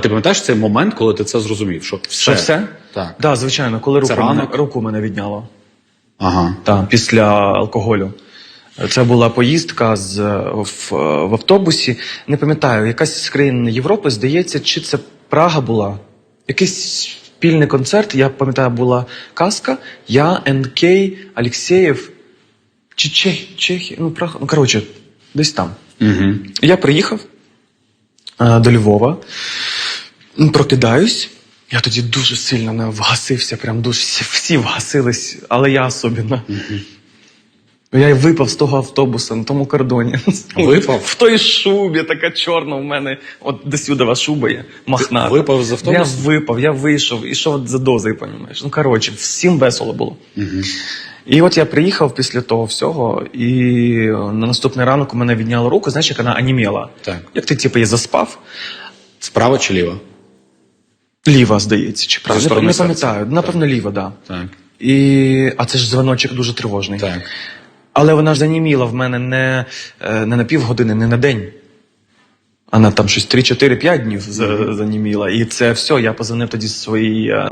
ти пам'ятаєш цей момент, коли ти це зрозумів? Що все? Що все? Так. Да, звичайно, коли Це руку мене, руку мене відняло. Ага. Так, після алкоголю. Це була поїздка з, в, в автобусі. Не пам'ятаю, якась з країн Європи, здається, чи це Прага була. Якийсь спільний концерт, я пам'ятаю, була казка. Я, НК, Алексєєв, чи Чех, Чехія, ну, Прага, ну, коротше, десь там. Угу. Я приїхав е, до Львова, прокидаюсь. Я тоді дуже сильно не вгасився, прям дуже всі, всі вгасились, але я особливо. Я й випав з того автобуса на тому кордоні. Випав? В той шубі, така чорна в мене. От досюдова шуба є, махната. Ти випав з автобуса? Я випав, я вийшов, і що за дозою, понімаєш? Ну, коротше, всім весело було. І от я приїхав після того всього, і на наступний ранок у мене відняла руку, знаєш, як вона аніміла. Так. Як ти, типу, її заспав, Справа чи ліва? Ліва, здається, чи правда? Не, не пам'ятаю. Напевно, ліва, да. Так. І... А це ж дзвоночок дуже тривожний. Так. Але вона ж заніміла в мене не, е, не на півгодини, не на день. Вона там щось 3-4-5 днів заніміла. І це все, я позвонив тоді своїй. е,